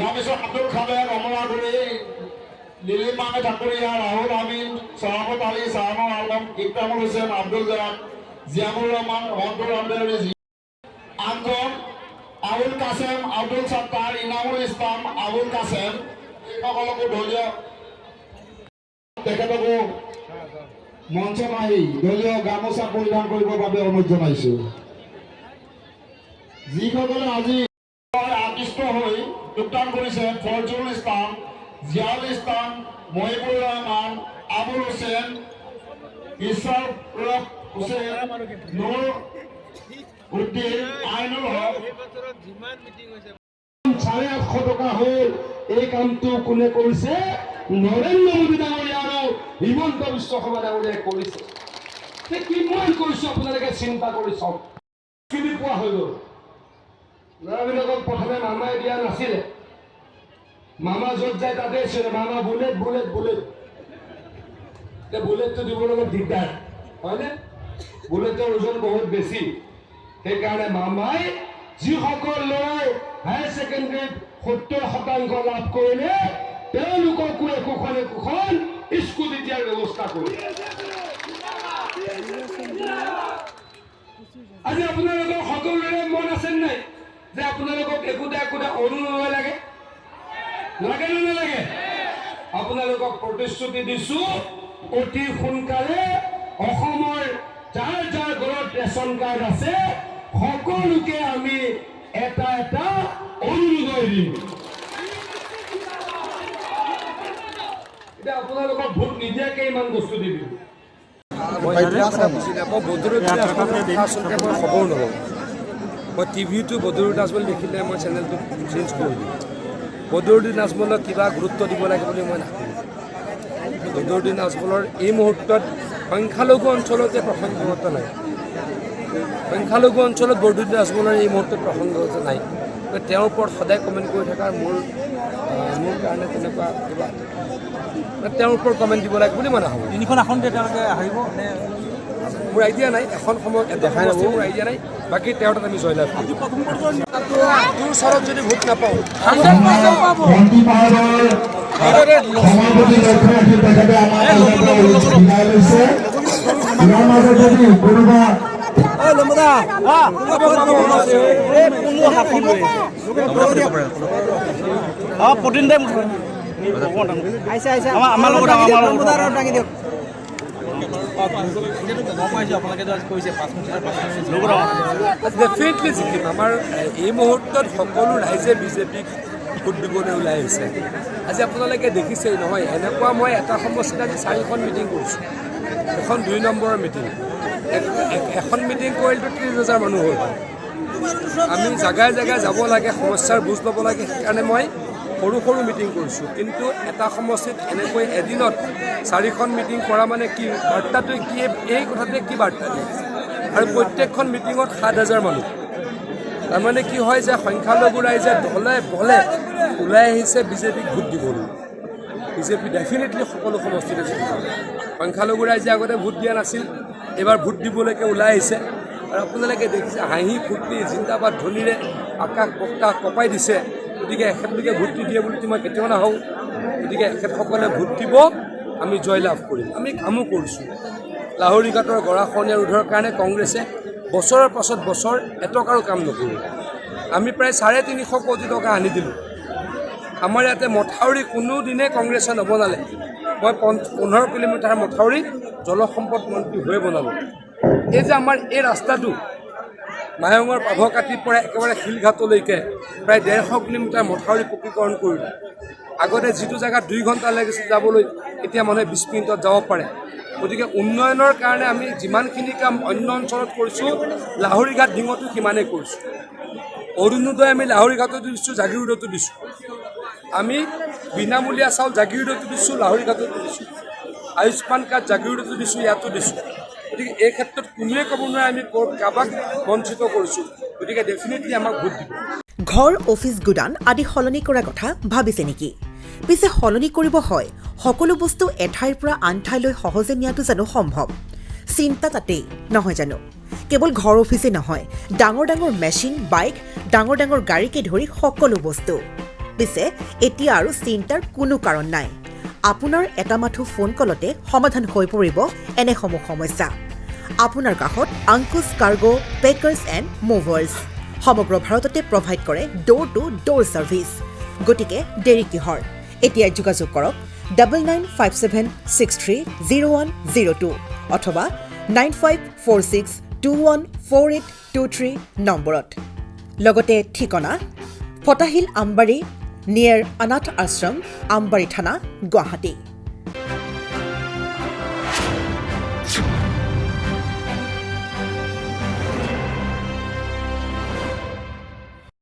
পিছত আব্দুল খাবেৰ কমলাগুৰি লিলিমামে ঠাকুৰীয়া ৰাহুল আমিন চৰামত আলী চাহানুৰ আলম ইকৰামুল হুছেইন আব্দুল জান জিয়ামুৰ ৰহমান মন্টুৰ আম্বেৰি আনজন আবুল কাছেম আব্দুল সত্তাৰ ইনামুল ইছলাম আবুল কাছেম সকলকো দলীয় তেখেতকো মঞ্চত আহি দলীয় গামোচা পৰিধান কৰিবৰ বাবে অনুৰোধ জনাইছোঁ। যিসকলে আজি যোগদান কৰিছে ফৰজুল ইছলাম জিয়াউল ইছলাম মহিবুৰ ৰহমান আবুল হুছেইন ইছৰাফ হুছেইন নুৰ উদ্দিন, আইনুল হক। চাৰে আঠশ টকা হ'ল। এই কামটো কোনে কৰিছে নৰেন্দ্ৰ মোদী ডাঙৰীয়া আৰু হিমন্ত বিশ্ব শৰ্মা ডাঙৰীয়াই কৰিছে কিমান কৰিছো আপোনালোকে চিন্তা কৰি চাওক চিনি পোৱা হৈ গ'ল ল'ৰাবিলাকক প্ৰথমে মামাই দিয়া নাছিলে। মামা য'ত যায় তাতে আছিলে। মামা বুলেট বুলেট বুলেট। এতিয়া বুলেটটো দিবলৈ অলপ দিগদাৰ। হয়নে? বুলেটৰ ওজন বহুত বেছি। সেইকাৰণে মামাই যিসকল ল'ৰাই হায়াৰ ছেকেণ্ডেৰীত সত্তৰ শতাংশ লাভ কৰিলে, তেওঁলোককো একোখন একোখন স্কুটি দিয়াৰ ব্যৱস্থা কৰিলে। আজি আপোনালোকৰ সকলোৰে মন আছে নাই যে আপোনালোকক একোটা একোটা অৰুণোদয় লাগে। লাগে নে নালাগে? আপোনালোকক প্ৰতিশ্ৰুতি দিছো অতি সোনকালে অসমৰ যাৰ যাৰ ঘৰত ৰেচন কাৰ্ড আছে সকলোকে আমি এটা এটা অৰুণোদয় দিম। এতিয়া আপোনালোকক ভোট নিদিয়াকে ইমান বস্তু দি দিম মই। খবৰ নহ'ল মই টিভিটো বদৰুদ্দিন আজমল দেখিলে মই চেনেলটো চেঞ্জ কৰি দিওঁ বদৰুদ্দিন আজমলক কিবা গুৰুত্ব দিব লাগে বুলি মই নাভাবোঁ। বদৰুদ্দিন আজমলৰ এই মুহূৰ্তত সংখ্যালঘু অঞ্চলত প্ৰসংগত নাই। সংখ্যালঘু অঞ্চলত বদৰুদ্দিন আজমলৰ এই মুহূৰ্তত প্ৰসংগত নাই। তেওঁৰ ওপৰত সদায় কমেণ্ট কৰি থকাৰ মোৰ মোৰ কাৰণে তেনেকুৱা কিবা। তেওঁৰ ওপৰত কমেণ্ট দিব লাগে বুলি মই নাভাবোঁ। তিনিখন আসন তেওঁলোকে হাৰিব নে মোৰ আইডিয়া নাই এখন সময়ত দেখাই নাপাব মোৰ আইডিয়া নাই বাকী তেওঁৰ তাত আমি জয়লাভ কৰিম। তোৰ ওচৰত যদি ভোট নাপাওঁ লক্ষ্য ৰাখি তেখেতে আমাৰ লগত আমাৰ লগত ডেফিনেটলি জিকিম। আমাৰ, এই মুহূৰ্তত সকলো ৰাইজে বিজেপিক ভোট দিবলৈ ওলাই আহিছে। আজি আপোনালোকে দেখিছেই, নহয়, এনেকুৱা মই এটা সমষ্টিত আজি চাৰিখন মিটিং কৰিছোঁ। এখন দুই নম্বৰৰ মিটিং এখন মিটিং কৰিলেতো ত্ৰিছ হাজাৰ মানুহ হ'ল। আমি জেগাই জেগাই যাব লাগে, সমস্যাৰ বুজ ল'ব লাগে, সেইকাৰণে মই সৰু সৰু মিটিং কৰিছোঁ। কিন্তু এটা সমষ্টিত এনেকৈ এদিনত চাৰিখন মিটিং কৰা মানে কি? বাৰ্তাটোৱে কি? এই কথাটোৱে কি বাৰ্তা দিয়ে? আৰু প্ৰত্যেকখন মিটিঙত সাত হাজাৰ মানুহ। তাৰমানে কি হয় যে সংখ্যালঘু ৰাইজে দলে বলে ওলাই আহিছে বিজেপিক ভোট দিবলৈ। বিজেপি ডেফিনেটলি সকলো সমষ্টিতে জিকিব সংখ্যালঘু ৰাইজে আগতে ভোট দিয়া নাছিল, এইবাৰ ভোট দিবলৈকে ওলাই আহিছে। আৰু আপোনালোকে দেখিছে হাঁহি ফূৰ্তি, জিন্দাবাদ ধ্বনিৰে আকাশ বক্তাহ কপাই দিছে। গতিকে এখেতলোকে ভোট নিদিয়ে বুলি মই কেতিয়াও নাহোঁ গতিকে এখেতসকলে ভোট দিব, আমি জয়লাভ কৰিম। আমি কামো কৰিছোঁ। লাহৰি ঘাটৰ গৰাখহনীয়া ৰোধৰ কাৰণে কংগ্ৰেছে বছৰৰ পাছত বছৰ এটকাৰো কাম নকৰিলে। আমি প্ৰায় চাৰে তিনিশ কোটি টকা আনি দিলোঁ। আমাৰ ইয়াতে মথাউৰি কোনোদিনে কংগ্ৰেছে নবনালে। মই পন- পোন্ধৰ কিলোমিটাৰ মথাউৰি জলসম্পদ মন্ত্ৰী হৈয়ে বনালোঁ। এই যে আমাৰ এই ৰাস্তাটো মায়ঙৰ পাভকাটিৰ পৰা একেবাৰে শিলঘাটলৈকে প্ৰায় ডেৰশ কিলোমিটাৰ মথাউৰি পকীকৰণ কৰিলোঁ। আগতে যিটো জেগাত দুই ঘণ্টা লাগিছিল যাবলৈ, এতিয়া মানুহে বিছ মিনিটত যাব পাৰে। গতিকে উন্নয়নৰ কাৰণে আমি যিমানখিনি কাম অন্য অঞ্চলত কৰিছোঁ লাহৰিঘাট ডিঙতো সিমানেই কৰিছোঁ। অৰুণোদয় আমি লাহৰিঘাটতো দিছোঁ জাগিৰোডতো দিছোঁ। আমি বিনামূলীয়া চাউল জাগিৰোডতো দিছোঁ লাহৰিঘাটতো দিছোঁ। আয়ুষ্মান কাৰ্ড জাগিৰোডতো দিছোঁ, ইয়াতো দিছোঁ। গতিকে এই ক্ষেত্ৰত কোনোৱে ক'ব নোৱাৰে আমি কাৰোবাক বঞ্চিত কৰিছোঁ। গতিকে ডেফিনেটলি আমাক ভোট দিব। ঘৰ, অফিচ, গুদান আদি সলনি কৰাৰ কথা ভাবিছে নেকি? পিছে সলনি কৰিব হয়, সকলো বস্তু এঠাইৰ পৰা আন ঠাইলৈ সহজে নিয়াটো জানো সম্ভৱ? চিন্তা তাতেই, নহয় জানো? কেৱল ঘৰ অফিচেই নহয়, ডাঙৰ ডাঙৰ মেচিন, বাইক, ডাঙৰ ডাঙৰ গাড়ীকে ধৰি সকলো বস্তু। পিছে এতিয়া আৰু চিন্তাৰ কোনো কাৰণ নাই। আপোনাৰ এটা মাথো ফোন কলতে সমাধান হৈ পৰিব এনেসমূহ সমস্যা। আপোনাৰ কাষত Ankush cargo, packers and movers. সমগ্ৰ ভাৰততে প্ৰভাইড কৰে ড'ৰ টু ড'ৰ ছাৰ্ভিচ গতিকে দেৰি কিহৰ? এতিয়াই যোগাযোগ কৰক double nine five seven six three zero' one zero' two অথবা nine five four six two one four eight two three নম্বৰত। লগতে ঠিকনা, ফটাহিল আমবাৰী, নিয়েৰ অনাথ আশ্ৰম, আমবাৰী থানা, গুৱাহাটী।